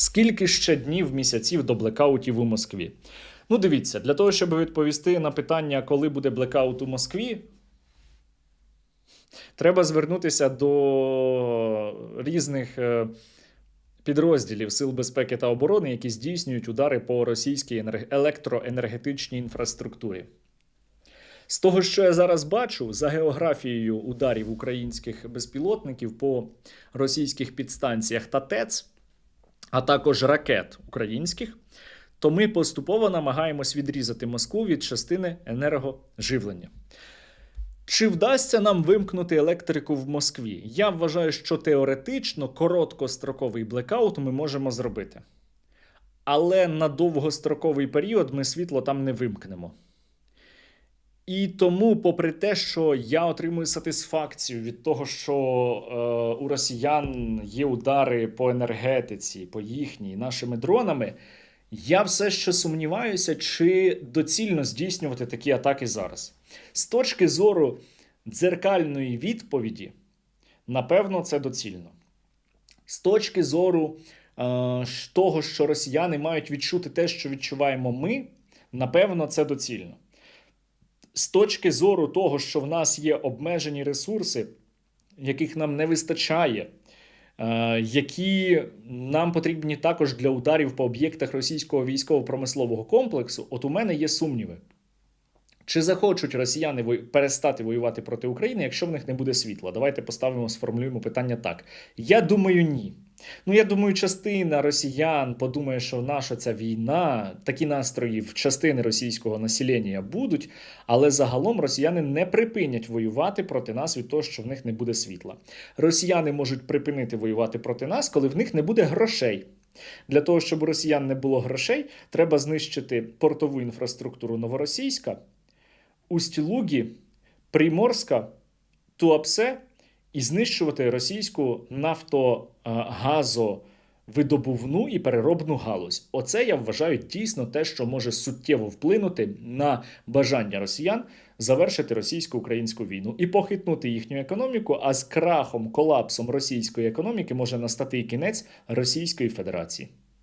Скільки ще днів, місяців до блекаутів у Москві? Ну, дивіться, для того, щоб відповісти на питання, коли буде блекаут у Москві, треба звернутися до різних е, підрозділів Сил безпеки та оборони, які здійснюють удари по російській електроенергетичній інфраструктурі. З того, що я зараз бачу, за географією ударів українських безпілотників по російських підстанціях та ТЕЦ, а також ракет українських, то ми поступово намагаємось відрізати Москву від частини енергоживлення. Чи вдасться нам вимкнути електрику в Москві? Я вважаю, що теоретично короткостроковий блекаут ми можемо зробити. Але на довгостроковий період ми світло там не вимкнемо. І тому, попри те, що я отримую сатисфакцію від того, що е, росіян є удари по енергетиці, по їхній нашими дронами, я все ще сумніваюся, чи доцільно здійснювати такі атаки зараз. З точки зору дзеркальної відповіді, напевно, це доцільно. З точки зору е, того, що росіяни мають відчути те, що відчуваємо ми, напевно, це доцільно. З точки зору того, що в нас є обмежені ресурси, яких нам не вистачає, е, які нам потрібні також для ударів по об'єктах російського військово-промислового комплексу, от у мене є сумніви. Чи захочуть росіяни перестати воювати проти України, якщо в них не буде світла? Давайте поставимо, сформулюємо питання так. Я думаю, ні. Ну, я думаю, частина росіян подумає, що наша ця війна, такі настрої в частини російського населення будуть, але загалом росіяни не припинять воювати проти нас від того, що в них не буде світла. Росіяни можуть припинити воювати проти нас, коли в них не буде грошей. Для того, щоб у росіян не було грошей, треба знищити портову інфраструктуру Новоросійська, Усть-Лугі, Приморська, Туапсе і знищувати російську нафтогазовидобувну і переробну галузь. Оце я вважаю дійсно те, що може суттєво вплинути на бажання росіян завершити російсько-українську війну і похитнути їхню економіку. А з крахом, колапсом російської економіки може настати і кінець Російської Федерації.